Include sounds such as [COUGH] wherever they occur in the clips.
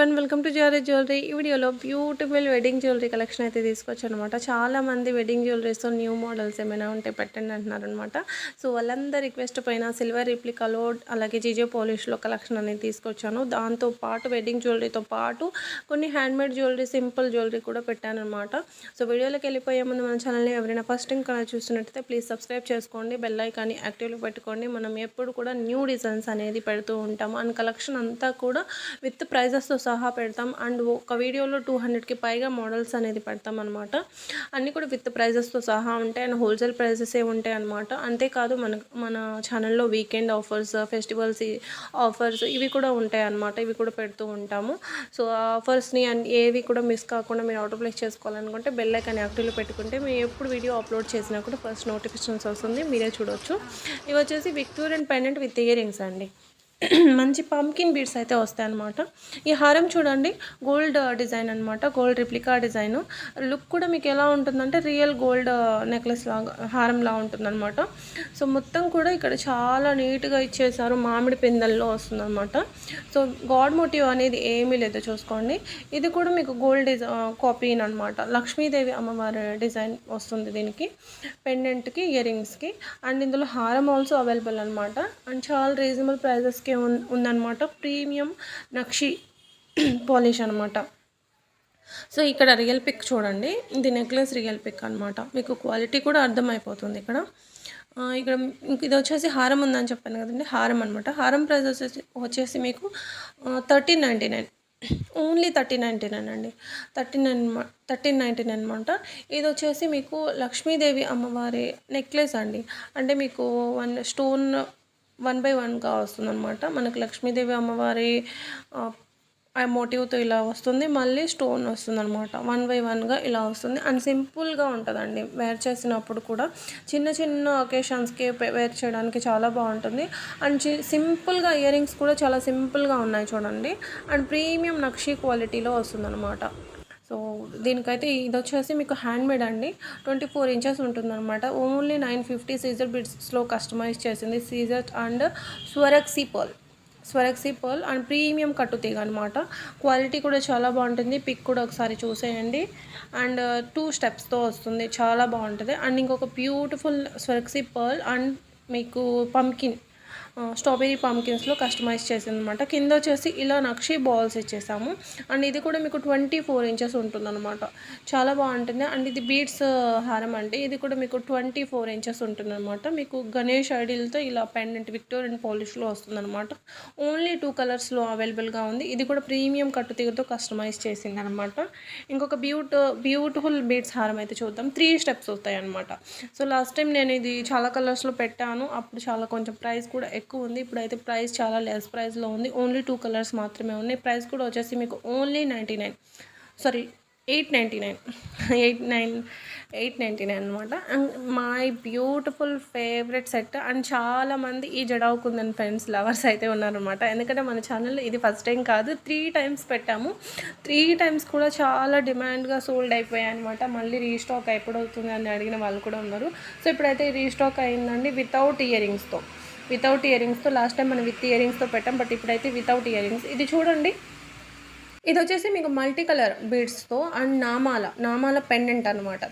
One welcome to jewellery jewellery ఈ వీడియోలో beautiful wedding jewellery collection అయితే తీసుకొచ్చాను అనమాట చాలా మంది వెడ్డింగ్ జ్యువెలరీస్తో న్యూ మోడల్స్ ఏమైనా ఉంటే పెట్టండి అంటున్నారు అనమాట సో వాళ్ళందరి రిక్వెస్ట్ పైన సిల్వర్ రిప్లికాలో అలాగే జీజే పోలిష్లో కలెక్షన్ అనేది తీసుకొచ్చాను. దాంతో పాటు వెడ్డింగ్ జ్యువెలరీతో పాటు కొన్ని హ్యాండ్మేడ్ జ్యువెలరీ సింపుల్ జ్యువెలరీ కూడా పెట్టానమాట సో వీడియోలోకి వెళ్ళిపోయే ముందు మన ఛానల్ని ఎవరైనా ఫస్ట్ టైం కనుక చూస్తున్నట్టయితే ప్లీజ్ సబ్స్క్రైబ్ చేసుకోండి బెల్ ఐకాన్ని యాక్టివ్లో పెట్టుకోండి. మనం ఎప్పుడు కూడా న్యూ డిజైన్స్ అనేది పెడుతూ ఉంటాము. అండ్ కలెక్షన్ అంతా కూడా విత్ ప్రైజెస్తో సహా పెడతాం. అండ్ ఒక వీడియోలో టూ హండ్రెడ్కి పైగా మోడల్స్ అనేది పెడతాం అనమాట అన్నీ కూడా విత్ ప్రైజెస్తో సహా ఉంటాయి. అండ్ హోల్సేల్ ప్రైజెసే ఏ ఉంటాయి అనమాట అంతేకాదు మన మన ఛానల్లో వీకెండ్ ఆఫర్స్ ఫెస్టివల్స్ ఆఫర్స్ ఇవి కూడా ఉంటాయి అనమాట ఇవి కూడా పెడుతూ ఉంటాము. సో ఆఫర్స్ని అండ్ ఏవి కూడా మిస్ కాకుండా మీరు ఆటో ప్లేస్ చేసుకోవాలనుకుంటే బెల్ ఐకాన్ యాక్టివ్లో పెట్టుకుంటే మేము ఎప్పుడు వీడియో అప్లోడ్ చేసినా కూడా ఫస్ట్ నోటిఫికేషన్స్ వస్తుంది. మీరే చూడొచ్చు. ఇవి వచ్చేసి Victorian pendant with ear rings అండి. మంచి పంకిన్ బీడ్స్ అయితే వస్తాయన్నమాట. ఈ హారం చూడండి గోల్డ్ డిజైన్ అనమాట గోల్డ్ రిప్లికా డిజైన్ లుక్ కూడా మీకు ఎలా ఉంటుందంటే రియల్ గోల్డ్ నెక్లెస్ లాగా హారంలా ఉంటుందన్నమాట. సో మొత్తం కూడా ఇక్కడ చాలా నీట్గా ఇచ్చేసారు మామిడి పిందల్లో వస్తుందన్నమాట. సో గాడ్ మోటివ్ అనేది ఏమీ లేదు చూసుకోండి. ఇది కూడా మీకు గోల్డ్ డిజై కాపీన్ అనమాట లక్ష్మీదేవి అమ్మవారి డిజైన్ వస్తుంది దీనికి. పెండెంట్కి ఇయర్ రింగ్స్కి అండ్ ఇందులో హారం ఆల్సో అవైలబుల్ అనమాట అండ్ చాలా రీజనబుల్ ప్రైజెస్కి ఉన్- ఉందన్నమాట. ప్రీమియం నక్షి [CLEARS THROAT] పాలిష్ అనమాట సో ఇక్కడ రియల్ పిక్ చూడండి. ఇది నెక్లెస్ రియల్ పిక్ అనమాట మీకు క్వాలిటీ కూడా అర్థమైపోతుంది ఇక్కడ. ఇక్కడ ఇది వచ్చేసి హారం ఉందని చెప్పాను కదండి. హారం అనమాట హారం ప్రైస్ వచ్చేసి వచ్చేసి మీకు thirteen ninety nine. Only thirteen ninety nine అండి. Thirteen nine thirteen ninety nine అనమాట ఇది వచ్చేసి మీకు లక్ష్మీదేవి అమ్మవారి నెక్లెస్ అండి. అంటే మీకు వన్ స్టోన్ వన్ బై వన్గా వస్తుందన్నమాట. మనకు లక్ష్మీదేవి అమ్మవారి ఆ, మోటివ్తో ఇలా వస్తుంది. మళ్ళీ స్టోన్ వస్తుంది అనమాట వన్ బై వన్గా ఇలా వస్తుంది. అండ్ సింపుల్గా ఉంటుందండి. వేర్ చేసినప్పుడు కూడా చిన్న చిన్న ఒకేషన్స్కి వేర్ చేయడానికి చాలా బాగుంటుంది. అండ్ సింపుల్గా ఇయర్ రింగ్స్ కూడా చాలా సింపుల్గా ఉన్నాయి చూడండి. అండ్ ప్రీమియం నక్షి క్వాలిటీలో వస్తుందన్నమాట. సో దీనికైతే ఇది వచ్చేసి మీకు హ్యాండ్మేడ్ అండి. ట్వంటీ ఫోర్ ఇంచెస్ ఉంటుందన్నమాట. ఓన్లీ నైన్ ఫిఫ్టీ సీజర్ బిడ్స్లో కస్టమైజ్ చేసింది Caesar and Swarovski pearl Swarovski pearl and premium కట్టు తీగ అనమాట క్వాలిటీ కూడా చాలా బాగుంటుంది. పిక్ కూడా ఒకసారి చూసేయండి. అండ్ టూ స్టెప్స్తో వస్తుంది. చాలా బాగుంటుంది. అండ్ ఇంకొక బ్యూటిఫుల్ స్వరక్సీ పర్ల్ అండ్ మీకు పంకిన్ స్ట్రాబెరీ పంకిన్స్లో కస్టమైజ్ చేసింది అనమాట కింద వచ్చేసి ఇలా నక్షి బాల్స్ ఇచ్చేసాము. అండ్ ఇది కూడా మీకు ట్వంటీ ఫోర్ ఇంచెస్ ఉంటుందన్నమాట. చాలా బాగుంటుంది. అండ్ ఇది బీడ్స్ హారం అండి. ఇది కూడా మీకు ట్వంటీ ఫోర్ ఇంచెస్ ఉంటుందన్నమాట. మీకు గణేష్ ఐడిల్తో ఇలా పెండెంట్ విక్టోరియన్ పాలిష్లో వస్తుందన్నమాట. ఓన్లీ టూ కలర్స్లో అవైలబుల్గా ఉంది. ఇది కూడా ప్రీమియం కట్టుతీగతో కస్టమైజ్ చేసింది అనమాట ఇంకొక బ్యూట్ బ్యూటిఫుల్ బీడ్స్ హారం అయితే చూద్దాం. త్రీ స్టెప్స్ వస్తాయి అనమాట సో లాస్ట్ టైం నేను ఇది చాలా కలర్స్లో పెట్టాను. అప్పుడు చాలా కొంచెం ప్రైస్ కూడా ఎక్కువ ఉంది. ఇప్పుడైతే ప్రైస్ చాలా లెస్ ప్రైస్లో ఉంది. ఓన్లీ టూ కలర్స్ మాత్రమే ఉన్నాయి. ప్రైస్ కూడా వచ్చేసి మీకు only ninety nine. Sorry eight ninety nine. Eight nine eight ninety nine అనమాట and my beautiful favourite set. And చాలామంది ఈ జడావుకుందని ఫ్రెండ్స్ లవర్స్ అయితే ఉన్నారనమాట ఎందుకంటే మన ఛానల్లో ఇది ఫస్ట్ టైం కాదు. త్రీ టైమ్స్ పెట్టాము. త్రీ టైమ్స్ కూడా చాలా డిమాండ్గా సోల్డ్ అయిపోయాయి అనమాట మళ్ళీ రీస్టాక్ ఎప్పుడు అని అడిగిన వాళ్ళు కూడా ఉన్నారు. సో ఇప్పుడైతే రీస్టాక్ అయిందండి వితౌట్ ఇయర్ రింగ్స్తో వితౌట్ ఇయరింగ్స్తో లాస్ట్ టైం మనం విత్ ఇయరింగ్స్తో పెట్టాం బట్ ఇప్పుడైతే వితౌట్ ఇయరింగ్స్ ఇది చూడండి. ఇది వచ్చేసి మీకు multi colour బీడ్స్తో and Namala Namala pendant అనమాట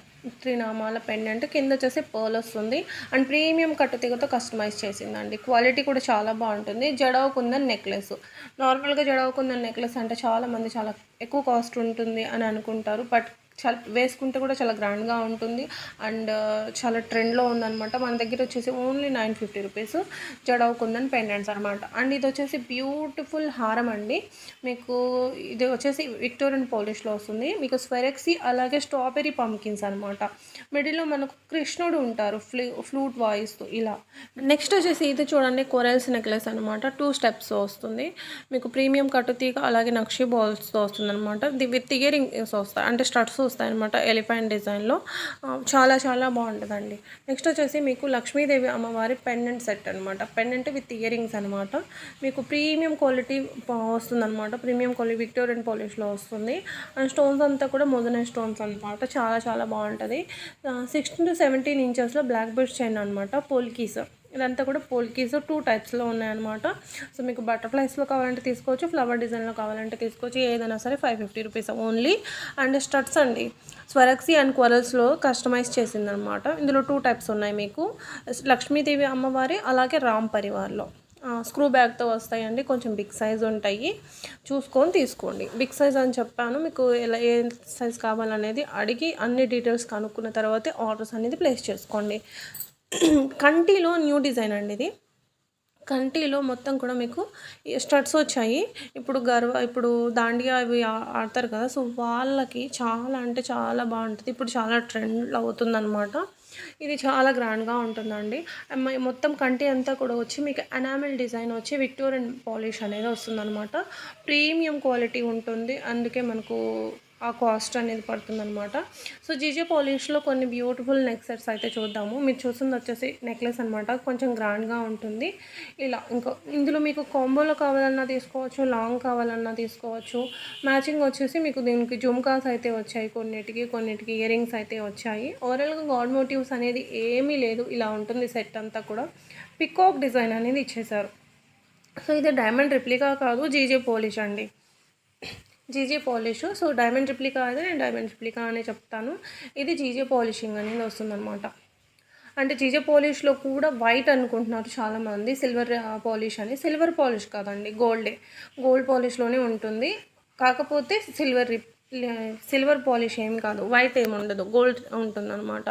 త్రీ నామాల పెండెంట్ కింద వచ్చేసి పర్ల్ వస్తుంది. అండ్ ప్రీమియం కట్టుతీగతో కస్టమైజ్ చేసిందండి. క్వాలిటీ కూడా చాలా బాగుంటుంది. జడవ నెక్లెస్ నార్మల్గా జడవకుందని నెక్లెస్ అంటే చాలామంది చాలా ఎక్కువ కాస్ట్ ఉంటుంది అని అనుకుంటారు. బట్ చాలా వేసుకుంటే కూడా చాలా గ్రాండ్గా ఉంటుంది. అండ్ uh, చాలా ట్రెండ్లో ఉందనమాట మన దగ్గర వచ్చేసి only nine fifty rupees jadau kundan pendants అనమాట అండ్ ఇది వచ్చేసి బ్యూటిఫుల్ హారం అండి. మీకు ఇది వచ్చేసి విక్టోరియన్ పోలిష్లో వస్తుంది. మీకు స్వెరెక్సీ అలాగే స్ట్రాబెరీ పంకిన్స్ అనమాట మిడిల్లో మనకు కృష్ణుడు ఉంటారు ఫ్లూ ఫ్లూట్ వాయిస్తో ఇలా. నెక్స్ట్ వచ్చేసి ఇది చూడండి కొరల్స్ నెక్లెస్ అనమాట టూ స్టెప్స్ వస్తుంది. మీకు ప్రీమియం కట్టుతీగ అలాగే నక్షి బాల్స్తో వస్తుంది అనమాట విత్ ఇయరింగ్స్ వస్తాయి అంటే స్టడ్స్ వస్తాయి అనమాట ఎలిఫెంట్ డిజైన్లో. చాలా చాలా బాగుంటుందండి. నెక్స్ట్ వచ్చేసి మీకు లక్ష్మీదేవి అమ్మవారి పెండెంట్ సెట్ అనమాట పెండెంట్ విత్ ఇయర్ రింగ్స్ అనమాట మీకు ప్రీమియం క్వాలిటీ వస్తుందన్నమాట. ప్రీమియం క్వాలిటీ విక్టోరియన్ పాలిష్లో వస్తుంది. అండ్ స్టోన్స్ అంతా కూడా మొదలైన స్టోన్స్ అనమాట చాలా చాలా బాగుంటుంది. సిక్స్టీన్ టు సెవెంటీన్ ఇంచెస్లో బ్లాక్ బెల్ట్ చైన్ అనమాట పోల్కీస్. ఇదంతా కూడా పోల్కీస్ టూ టైప్స్లో ఉన్నాయన్నమాట. సో మీకు బటర్ఫ్లైస్లో కావాలంటే తీసుకోవచ్చు ఫ్లవర్ డిజైన్లో కావాలంటే తీసుకోవచ్చు ఏదైనా సరే five fifty rupees only. And studs అండి స్వరక్సీ అండ్ క్వరల్స్లో కస్టమైజ్ చేసిందనమాట ఇందులో టూ టైప్స్ ఉన్నాయి మీకు. లక్ష్మీదేవి అమ్మవారి అలాగే రామ్ పరివార్లో. స్క్రూ బ్యాగ్తో వస్తాయండి కొంచెం బిగ్ సైజ్ ఉంటాయి. చూసుకొని తీసుకోండి. బిగ్ సైజ్ అని చెప్పాను మీకు ఎలా ఏ సైజ్ కావాలనేది అడిగి అన్ని డీటెయిల్స్ కనుక్కున్న తర్వాతే ఆర్డర్స్ అనేది ప్లేస్ చేసుకోండి. కంటిలో న్యూ డిజైన్ అండి ఇది. కంటిలో మొత్తం కూడా మీకు స్టడ్స్ వచ్చాయి. ఇప్పుడు గర్వ ఇప్పుడు దాండియా అవి ఆడతారు కదా సో వాళ్ళకి చాలా అంటే చాలా బాగుంటుంది. ఇప్పుడు చాలా ట్రెండ్ అవుతుందన్నమాట. ఇది చాలా గ్రాండ్గా ఉంటుందండి. మొత్తం కంటి అంతా కూడా వచ్చి మీకు అనామిల్ డిజైన్ వచ్చి విక్టోరియన్ పాలిష్ అనేది వస్తుందన్నమాట. ప్రీమియం క్వాలిటీ ఉంటుంది. అందుకే మనకు ఆ కాస్ట్ అనేది పడుతుందనమాట సో జీజే పాలిష్లో కొన్ని బ్యూటిఫుల్ నెక్సెట్స్ అయితే చూద్దాము. మీరు చూస్తుంది వచ్చేసి నెక్లెస్ అనమాట కొంచెం గ్రాండ్గా ఉంటుంది. ఇలా ఇంకా ఇందులో మీకు కాంబోలో కావాలన్నా తీసుకోవచ్చు లాంగ్ కావాలన్నా తీసుకోవచ్చు. మ్యాచింగ్ వచ్చేసి మీకు దీనికి జుమ్కాస్ అయితే వచ్చాయి కొన్నిటికి కొన్నిటికి ఇయరింగ్స్ అయితే వచ్చాయి. ఓవరాల్గా గాడ్ మోటివ్స్ అనేది ఏమీ లేదు. ఇలా ఉంటుంది సెట్ అంతా కూడా. పికాక్ డిజైన్ అనేది ఇచ్చేశారు. సో ఇది డైమండ్ రిప్లికా కాదు జీజే పోలిష్ అండి. GJ polish. So diamond replica అయితే నేను డైమండ్ రిప్లికా అనే చెప్తాను. ఇది జీజే పాలిషింగ్ అనేది వస్తుందన్నమాట. అంటే జీజే పాలిష్లో కూడా వైట్ అనుకుంటున్నారు చాలామంది. సిల్వర్ పాలిష్ అని. సిల్వర్ పాలిష్ కాదండి గోల్డే. గోల్డ్ పాలిష్లోనే ఉంటుంది. కాకపోతే సిల్వర్ రిప్ సిల్వర్ పాలిష్ ఏం కాదు. వైట్ ఏమి ఉండదు. గోల్డ్ ఉంటుందన్నమాట.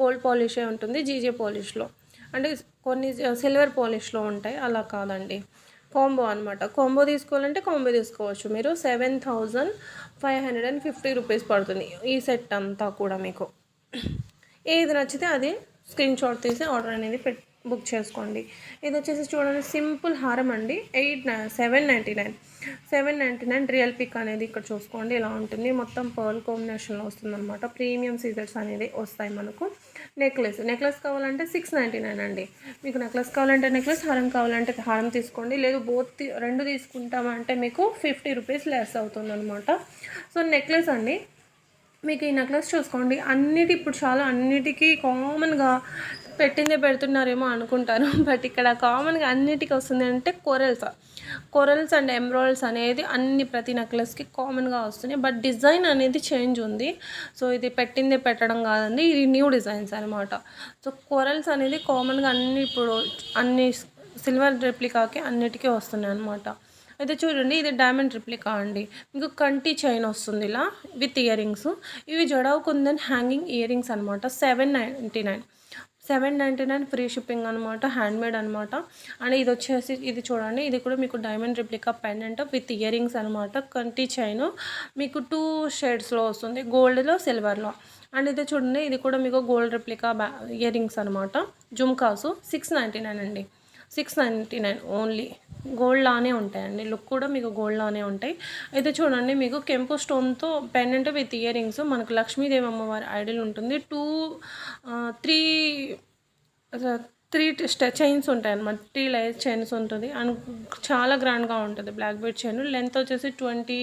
గోల్డ్ పాలిషే ఉంటుంది జీజే పాలిష్లో. అంటే కొన్ని సిల్వర్ పాలిష్లో ఉంటాయి. అలా కాదండి. కాంబో అనమాట కాంబో తీసుకోవాలంటే కాంబో తీసుకోవచ్చు. మీరు seven thousand five hundred and fifty rupees పడుతుంది ఈ సెట్ అంతా కూడా మీకు. ఏది నచ్చితే అది స్క్రీన్ షాట్ తీసి ఆర్డర్ అనేది పెట్ బుక్ చేసుకోండి. ఇది వచ్చేసి చూడండి సింపుల్ హారం అండి. Eight seven ninety nine. Seven ninety nine real pic అనేది ఇక్కడ చూసుకోండి. ఇలా ఉంటుంది? మొత్తం పర్ల్ కాంబినేషన్లో వస్తుందన్నమాట. ప్రీమియం సీజర్స్ అనేది వస్తాయి మనకు. నెక్లెస్. నెక్లెస్ కావాలంటే సిక్స్ నైంటీ నైన్ అండి. మీకు నెక్లెస్ కావాలంటే నెక్లెస్ హారం కావాలంటే హారం తీసుకోండి. లేదు బోత్ రెండు తీసుకుంటామంటే మీకు ఫిఫ్టీ రూపీస్ లెస్ అవుతుందన్నమాట. సో నెక్లెస్ అండి. మీకు ఈ నెక్లెస్ చూసుకోండి. అన్నిటి ఇప్పుడు చాలా అన్నిటికీ కామన్గా పెట్టిందే పెడుతున్నారేమో అనుకుంటారు [LAUGHS] బట్ ఇక్కడ కామన్గా అన్నిటికీ వస్తుంది అంటే కొరల్స్ కొరల్స్ అండ్ ఎమ్రాయిల్స్ అనేది అన్ని ప్రతి నెక్లెస్కి కామన్గా వస్తున్నాయి. బట్ డిజైన్ అనేది చేంజ్ ఉంది. సో ఇది పెట్టిందే పెట్టడం కాదండి. ఇది న్యూ డిజైన్స్ అనమాట సో కొరల్స్ అనేది కామన్గా అన్ని ఇప్పుడు అన్ని సిల్వర్ రెప్లికాకి అన్నిటికీ వస్తున్నాయి అనమాట అయితే చూడండి ఇది డైమండ్ రిప్లికా అండి. మీకు కంటి చైన్ వస్తుంది ఇలా విత్ ఇయర్ రింగ్స్ ఇవి జడావుకుందని హ్యాంగింగ్ ఇయర్ రింగ్స్ అనమాట seven ninety nine seven ninety nine free shipping అనమాట హ్యాండ్మేడ్ అనమాట అండ్ ఇది వచ్చేసి ఇది చూడండి ఇది కూడా మీకు diamond replica pendant with earrings అనమాట కంటి చైన్. మీకు టూ షేడ్స్లో వస్తుంది గోల్డ్లో సిల్వర్లో. అండ్ ఇది చూడండి ఇది కూడా మీకు గోల్డ్ రిప్లికా బ్యా ఇయరింగ్స్ అనమాట జుమ్కాసు. సిక్స్ నైంటీ నైన్ అండి. Six ninety nine only. Gold లానే ఉంటాయండి. లుక్ కూడా మీకు గోల్డ్ లానే ఉంటాయి. అయితే చూడండి మీకు కెంపు స్టోన్తో పెండెంట్ విత్ ఇయర్ రింగ్స్ మనకు లక్ష్మీదేవి అమ్మవారి ఐడల్ ఉంటుంది. టూ త్రీ త్రీ చైన్స్ ఉంటాయి అన్నమాట త్రీ లేయర్ చైన్స్ ఉంటుంది. అండ్ చాలా గ్రాండ్గా ఉంటుంది బ్లాక్ బెడ్ చైన్ లెంత్ వచ్చేసి ట్వంటీ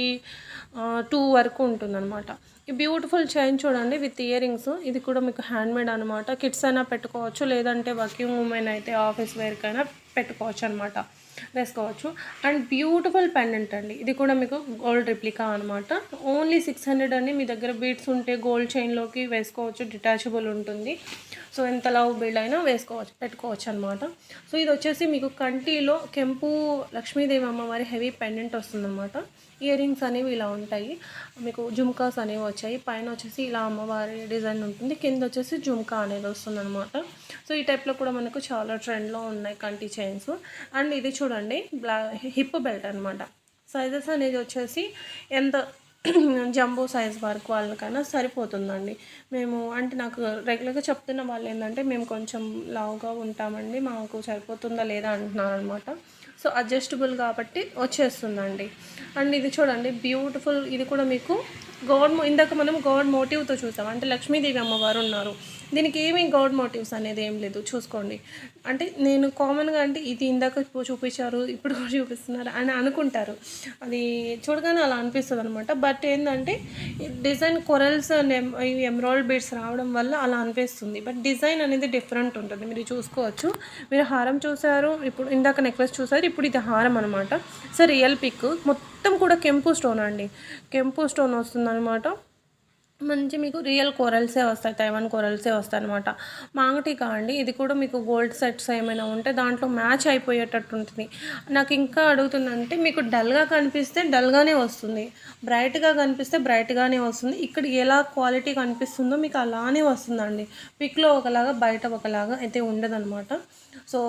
టూ వరకు ఉంటుంది అనమాట ఈ బ్యూటిఫుల్ చైన్ చూడండి విత్ ఇయర్ రింగ్స్ ఇది కూడా మీకు హ్యాండ్మేడ్ అనమాట కిడ్స్ అయినా పెట్టుకోవచ్చు. లేదంటే వర్కింగ్ ఉమెన్ అయితే ఆఫీస్ వేర్కైనా పెట్టుకోవచ్చు అనమాట వేసుకోవచ్చు. అండ్ బ్యూటిఫుల్ పెండెంట్ అండి ఇది కూడా మీకు గోల్డ్ రిప్లికా అనమాట ఓన్లీ సిక్స్ హండ్రెడ్ అండి. మీ దగ్గర బీడ్స్ ఉంటే గోల్డ్ చైన్లోకి వేసుకోవచ్చు. డిటాచబుల్ ఉంటుంది. సో ఎంత లవ్ బిల్డ్ అయినా వేసుకోవచ్చు పెట్టుకోవచ్చు అనమాట సో ఇది వచ్చేసి మీకు కంటిలో కెంపు లక్ష్మీదేవి అమ్మవారి హెవీ పెండెంట్ వస్తుందన్నమాట. ఇయర్ రింగ్స్ అనేవి ఇలా ఉంటాయి. మీకు జుమ్కాస్ అనేవి వచ్చాయి. పైన వచ్చేసి ఇలా అమ్మవారి డిజైన్ ఉంటుంది. కింద వచ్చేసి జుమ్కా అనేది వస్తుందన్నమాట. సో ఈ టైప్లో కూడా మనకు చాలా ట్రెండ్లో ఉన్నాయి కంటి చైన్స్. అండ్ ఇది చూడండి బ్లా హిప్ బెల్ట్ అనమాట సైజెస్ అనేది వచ్చేసి ఎంత [CLEARS THROAT] జంబో సైజ్ వరకు వాళ్ళకైనా సరిపోతుందండి. మేము అంటే నాకు రెగ్యులర్గా చెప్తున్న వాళ్ళు ఏంటంటే మేము కొంచెం లావుగా ఉంటామండి మాకు సరిపోతుందా లేదా అంటున్నారు అనమాట సో అడ్జస్టబుల్ కాబట్టి వచ్చేస్తుందండి. అండ్ ఇది చూడండి బ్యూటిఫుల్ ఇది కూడా మీకు గాడ్ ఇందాక మనం గాడ్ మోటివ్తో చూసాం. అంటే లక్ష్మీదేవి అమ్మవారు ఉన్నారు. దీనికి ఏమీ గాడ్ మోటివ్స్ అనేది ఏం లేదు. చూసుకోండి. అంటే నేను కామన్గా అంటే ఇది ఇందాక చూపించారు ఇప్పుడు కూడా చూపిస్తున్నారు అని అనుకుంటారు. అది చూడగానే అలా అనిపిస్తుంది అనమాట బట్ ఏంటంటే డిజైన్ కొరల్స్ ఇవి ఎమ్రాయిడ్ బీడ్స్ రావడం వల్ల అలా అనిపిస్తుంది. బట్ డిజైన్ అనేది డిఫరెంట్ ఉంటుంది. మీరు చూసుకోవచ్చు. మీరు హారం చూసారు ఇప్పుడు ఇందాక నెక్లెస్ చూసారు ఇప్పుడు ఇది హారం అనమాట సో రియల్ పిక్. మొత్తం కూడా కెంపు స్టోన్ అండి. కెంపు స్టోన్ వస్తుందన్నమాట. మంచి మీకు రియల్ కొరల్సే వస్తాయి తైవాన్ కొరల్సే వస్తాయి అనమాట మాంగటికా అండి ఇది కూడా మీకు గోల్డ్ సెట్స్ ఏమైనా ఉంటే దాంట్లో మ్యాచ్ అయిపోయేటట్టు ఉంటుంది. నాకు ఇంకా అడుగుతుందంటే మీకు డల్గా కనిపిస్తే డల్గానే వస్తుంది. బ్రైట్గా కనిపిస్తే బ్రైట్గానే వస్తుంది. ఇక్కడ ఎలా క్వాలిటీ కనిపిస్తుందో మీకు అలానే వస్తుందండి. పిక్లో ఒకలాగా బయట ఒకలాగా అయితే ఉండదన్నమాట. సో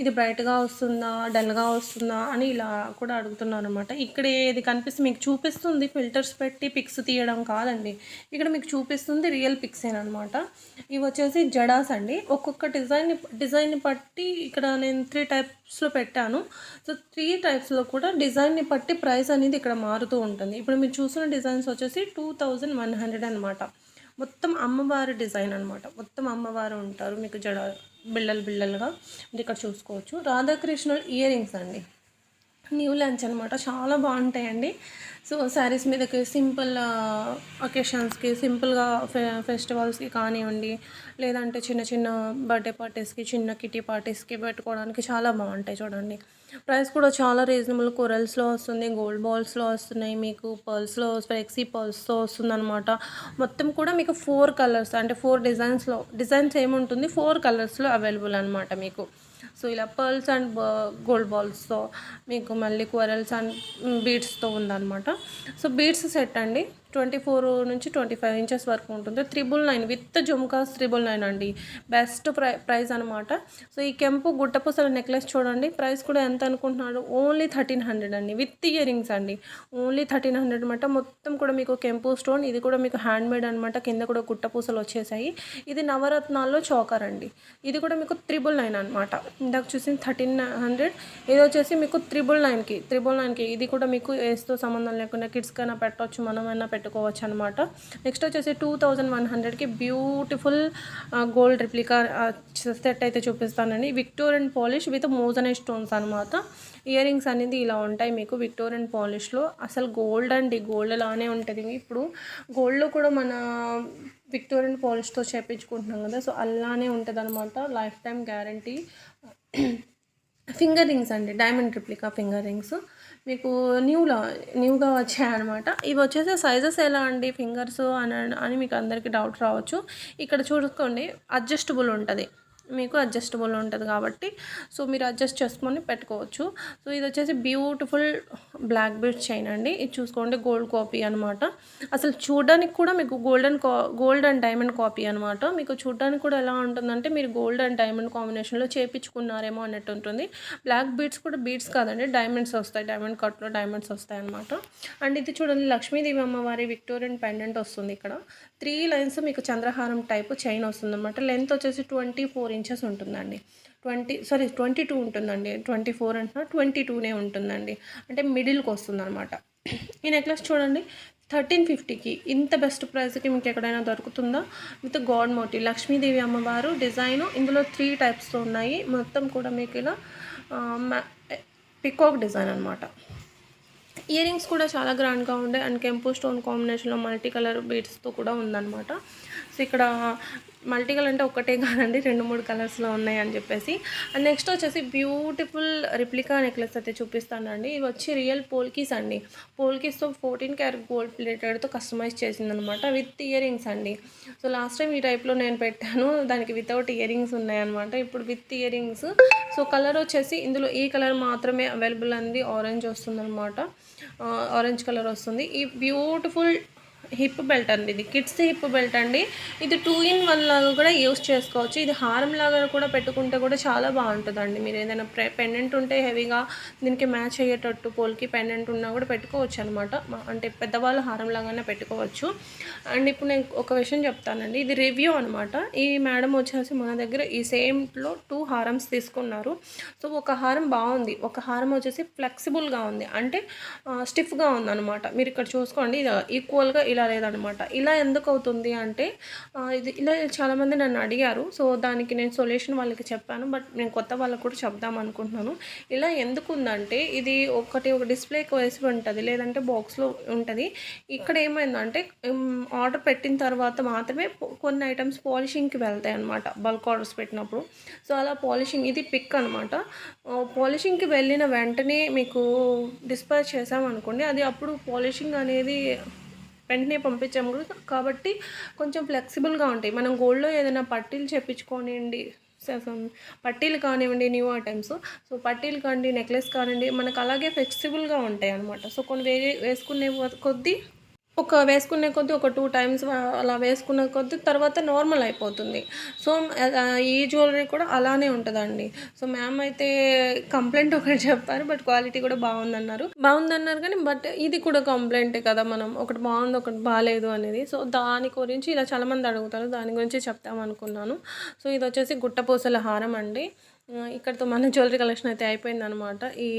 ఇది బ్రైట్గా వస్తుందా? డల్గా వస్తుందా? అని ఇలా కూడా అడుగుతున్నారు అనమాట ఇక్కడ ఏది కనిపిస్తే మీకు చూపిస్తుంది ఫిల్టర్స్ పెట్టి పిక్స్ తీయడం కాదండి. ఇక్కడ మీకు చూపిస్తుంది రియల్ పిక్స్ అనమాట ఇవి వచ్చేసి జడాస్ అండి. ఒక్కొక్క డిజైన్ డిజైన్ని బట్టి ఇక్కడ నేను త్రీ టైప్స్లో పెట్టాను. సో త్రీ టైప్స్లో కూడా డిజైన్ని బట్టి ప్రైస్ అనేది ఇక్కడ మారుతూ ఉంటుంది. ఇప్పుడు మీరు చూసిన డిజైన్స్ వచ్చేసి టూ థౌజండ్ వన్ హండ్రెడ్ అనమాట మొత్తం అమ్మవారి డిజైన్ అనమాట మొత్తం అమ్మవారు ఉంటారు మీకు జడ బిళ్ళలు బిళ్ళలుగా మీరు ఇక్కడ చూసుకోవచ్చు. రాధాకృష్ణుల ఇయర్ రింగ్స్ అండి. న్యూ లంచ్ అనమాట చాలా బాగుంటాయండి. సో శారీస్ మీదకి సింపుల్ ఒకేషన్స్కి సింపుల్గా ఫె ఫెస్టివల్స్కి కానివ్వండి లేదంటే చిన్న చిన్న బర్త్డే పార్టీస్కి చిన్న కిటీ పార్టీస్కి పెట్టుకోవడానికి చాలా బాగుంటాయి చూడండి. ప్రైస్ కూడా చాలా రీజనబుల్ కొరల్స్లో వస్తుంది గోల్డ్ బాల్స్లో వస్తున్నాయి మీకు పర్ల్స్లో ఫ్లెక్సీ పర్ల్స్తో వస్తుంది అనమాట మొత్తం కూడా మీకు ఫోర్ కలర్స్ అంటే ఫోర్ డిజైన్స్లో డిజైన్స్ ఏముంటుంది? ఫోర్ కలర్స్లో అవైలబుల్ అనమాట మీకు. సో ఇలా పర్ల్స్ అండ్ గోల్డ్ బాల్స్తో మీకు మళ్ళీ క్వరల్స్ అండ్ బీడ్స్తో ఉందన్నమాట. సో బీడ్స్ సెట్ అండి. ట్వంటీ ఫోర్ నుంచి ట్వంటీ ఫైవ్ ఇంచెస్ వరకు ఉంటుంది. Triple nine with jhumkas triple nine అండి. బెస్ట్ ప్రై ప్రైస్ అనమాట సో ఈ కెంపు గుట్టపూసల నెక్లెస్ చూడండి. ప్రైస్ కూడా ఎంత అనుకుంటున్నాడు ఓన్లీ థర్టీన్ హండ్రెడ్ అండి. విత్ ఇయర్ రింగ్స్ అండి. ఓన్లీ థర్టీన్ హండ్రెడ్ అనమాట మొత్తం కూడా మీకు కెంపు స్టోన్ ఇది కూడా మీకు హ్యాండ్ మేడ్ అనమాట కింద కూడా గుట్టపూసలు వచ్చేసాయి. ఇది నవరత్నాల్లో చోకర్ అండి. ఇది కూడా మీకు త్రిబుల్ నైన్ అనమాట ఇందాక చూసింది థర్టీన్ హండ్రెడ్ ఇది వచ్చేసి మీకు త్రిబుల్ నైన్కి త్రిబుల్ నైన్కి ఇది కూడా మీకు ఏస్తో సంబంధం లేకుండా కిడ్స్కైనా పెట్టవచ్చు మనమైనా పెట్టుకోవచ్చు అనమాట నెక్స్ట్ వచ్చేసి టూ థౌజండ్ వన్ హండ్రెడ్కి బ్యూటిఫుల్ గోల్డ్ రిప్లికా సెట్ అయితే చూపిస్తానండి. విక్టోరియన్ పాలిష్ విత్ మోజనై స్టోన్స్ అనమాట ఇయర్ రింగ్స్ అనేది ఇలా ఉంటాయి మీకు విక్టోరియన్ పాలిష్లో అసలు గోల్డ్ అండి గోల్డ్ లానే ఉంటుంది. ఇప్పుడు గోల్డ్లో కూడా మన విక్టోరియన్ పాలిష్తో చేపించుకుంటున్నాం కదా సో అలానే ఉంటుంది అనమాట life time guarantee finger rings అండి డైమండ్ రిప్లికా ఫింగర్ రింగ్స్. మీకు న్యూలో న్యూగా వచ్చాయన్నమాట. ఇవి వచ్చేసి సైజెస్ ఎలా అండి ఫింగర్స్ అని అని మీకు అందరికీ డౌట్ రావచ్చు. ఇక్కడ చూసుకోండి అడ్జస్టబుల్ ఉంటుంది. మీకు అడ్జస్టబుల్ ఉంటుంది కాబట్టి. సో మీరు అడ్జస్ట్ చేసుకొని పెట్టుకోవచ్చు. సో ఇది వచ్చేసి బ్యూటిఫుల్ బ్లాక్ బీడ్ చైన్ అండి. ఇది చూసుకోండి గోల్డ్ కాపీ అనమాట అసలు చూడడానికి కూడా మీకు గోల్డెన్ కా గోల్డ్ అండ్ డైమండ్ కాపీ అనమాట మీకు చూడడానికి కూడా ఎలా ఉంటుందంటే మీరు గోల్డ్ అండ్ డైమండ్ కాంబినేషన్లో చేపించుకున్నారేమో అన్నట్టు ఉంటుంది. బ్లాక్ బీడ్స్ కూడా బీడ్స్ కాదండి డైమండ్స్ వస్తాయి. డైమండ్ కట్లో డైమండ్స్ వస్తాయి అనమాట అండ్ ఇది చూడండి లక్ష్మీదేవి అమ్మవారి విక్టోరియన్ పెండెంట్ వస్తుంది ఇక్కడ. త్రీ లైన్స్ మీకు చంద్రహారం టైప్ చైన్ వస్తుంది అనమాట లెంత్ వచ్చేసి ట్వంటీ ఫోర్ ఇంచెస్ ఉంటుందండి. ట్వంటీ సారీ ట్వంటీ టూ ఉంటుందండి. ట్వంటీ ఫోర్ అంటున్నా ట్వంటీ టూనే ఉంటుందండి. అంటే మిడిల్కి వస్తుంది అనమాట ఈ నెక్లెస్ చూడండి థర్టీన్ ఫిఫ్టీకి. ఇంత బెస్ట్ ప్రైస్కి మీకు ఎక్కడైనా దొరుకుతుందా? విత్ గాడ్ మోటీ లక్ష్మీదేవి అమ్మవారు డిజైన్ ఇందులో త్రీ టైప్స్తో ఉన్నాయి. మొత్తం కూడా మీకు ఇలా పికాక్ డిజైన్ అనమాట ఇయర్ రింగ్స్ కూడా చాలా గ్రాండ్గా ఉండే. అండ్ కెంపు స్టోన్ కాంబినేషన్లో మల్టీ కలర్ బీడ్స్తో కూడా ఉందన్నమాట. సో ఇక్కడ మల్టీ కలర్ అంటే ఒకటే కాదండి రెండు మూడు కలర్స్లో ఉన్నాయి అని చెప్పేసి. అండ్ నెక్స్ట్ వచ్చేసి బ్యూటిఫుల్ రిప్లికా నెక్లెస్ అయితే చూపిస్తానండి. ఇవి వచ్చి రియల్ పోల్కీస్ అండి. పోల్కీస్తో ఫోర్టీన్ క్యారెట్ గోల్డ్ ప్లేటెడ్తో కస్టమైజ్ చేసిందనమాట విత్ ఇయర్ రింగ్స్ అండి. సో లాస్ట్ టైం ఈ టైప్లో నేను పెట్టాను దానికి వితౌట్ ఇయర్ రింగ్స్ ఉన్నాయన్నమాట. ఇప్పుడు with ear rings so colour వచ్చేసి ఇందులో ఈ కలర్ మాత్రమే అవైలబుల్ అంది ఆరెంజ్ వస్తుందన్నమాట. ఆరెంజ్ కలర్ వస్తుంది. ఈ బ్యూటిఫుల్ హిప్ బెల్ట్ అండి. ఇది కిడ్స్ హిప్ బెల్ట్ అండి. ఇది టూ ఇన్ వన్ లాగా కూడా యూస్ చేసుకోవచ్చు. ఇది హారం లాగా కూడా పెట్టుకుంటే కూడా చాలా బాగుంటుందండి. మీరు ఏదైనా పెండెంట్ ఉంటే హెవీగా దీనికి మ్యాచ్ అయ్యేటట్టు పోల్కి పెండెంట్ ఉన్నా కూడా పెట్టుకోవచ్చు అనమాట అంటే పెద్దవాళ్ళు హారం లాగానే పెట్టుకోవచ్చు. అండ్ ఇప్పుడు నేను ఒక విషయం చెప్తానండి. ఇది రివ్యూ అనమాట ఈ మేడం వచ్చేసి మన దగ్గర ఈ సేమ్లో టూ హారమ్స్ తీసుకున్నారు. సో ఒక హారం బాగుంది. ఒక హారం వచ్చేసి ఫ్లెక్సిబుల్గా ఉంది. అంటే స్టిఫ్గా ఉంది అనమాట మీరు ఇక్కడ చూసుకోండి. ఇది ఈక్వల్గా ఇలా ఇలా లేదనమాట. ఇలా ఎందుకు అవుతుంది అంటే ఇది ఇలా చాలామంది నన్ను అడిగారు. సో దానికి నేను సొల్యూషన్ వాళ్ళకి చెప్పాను. బట్ నేను కొత్త వాళ్ళకి కూడా చెప్దాం అనుకుంటున్నాను. ఇలా ఎందుకు ఉందంటే ఇది ఒకటి ఒక డిస్ప్లేకి వేసి ఉంటుంది. లేదంటే బాక్స్లో ఉంటుంది. ఇక్కడ ఏమైందంటే ఆర్డర్ పెట్టిన తర్వాత మాత్రమే కొన్ని ఐటమ్స్ పాలిషింగ్కి వెళ్తాయి అనమాట బల్క్ ఆర్డర్స్ పెట్టినప్పుడు. సో అలా పాలిషింగ్ ఇది పిక్ అనమాట పాలిషింగ్కి వెళ్ళిన వెంటనే మీకు డిస్పాచ్ చేసామనుకోండి అది అప్పుడు పాలిషింగ్ అనేది వెంటనే పంపించాము కూడా. కాబట్టి కొంచెం ఫ్లెక్సిబుల్గా ఉంటాయి. మనం గోల్డ్లో ఏదైనా పట్టీలు చెప్పించుకోనివ్వండి స- పట్టీలు కానివ్వండి న్యూ ఐటమ్స్. సో పట్టీలు కానివ్వండి నెక్లెస్ కానివ్వండి మనకు అలాగే ఫ్లెక్సిబుల్గా ఉంటాయి అనమాట సో కొన్ని వేరే వేసుకునే కొద్దీ ఒక వేసుకునే కొద్దీ ఒక టూ టైమ్స్ అలా వేసుకునే కొద్దీ తర్వాత నార్మల్ అయిపోతుంది. సో ఈ జ్యువెలరీ కూడా అలానే ఉంటుందండి. సో మ్యామ్ అయితే కంప్లైంట్ ఒకటి చెప్పారు బట్ క్వాలిటీ కూడా బాగుందన్నారు. బాగుందన్నారు కానీ బట్ ఇది కూడా కంప్లైంటే కదా మనం. ఒకటి బాగుంది ఒకటి బాగాలేదు అనేది. సో దాని గురించి ఇలా చాలామంది అడుగుతారు. దాని గురించి చెప్తామనుకున్నాను సో ఇది వచ్చేసి గుట్టపూసల హారం అండి. ఇక్కడితో మన జ్యువెలరీ కలెక్షన్ అయితే అయిపోయింది అనమాట ఈ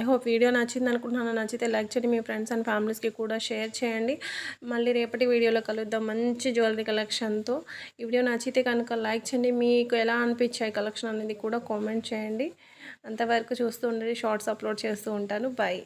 ఐ హోప్ వీడియో నచ్చింది అనుకుంటున్నాను. నచ్చితే లైక్ చేయండి. మీ ఫ్రెండ్స్ అండ్ ఫ్యామిలీస్కి కూడా షేర్ చేయండి. మళ్ళీ రేపటి వీడియోలో కలుద్దాం మంచి జ్యువెలరీ కలెక్షన్తో ఈ వీడియో నచ్చితే కనుక లైక్ చేయండి. మీకు ఎలా అనిపించాయి కలెక్షన్ అనేది కూడా కామెంట్ చేయండి. అంతవరకు చూస్తూ ఉండండి. షార్ట్స్ అప్లోడ్ చేస్తూ ఉంటాను. బాయ్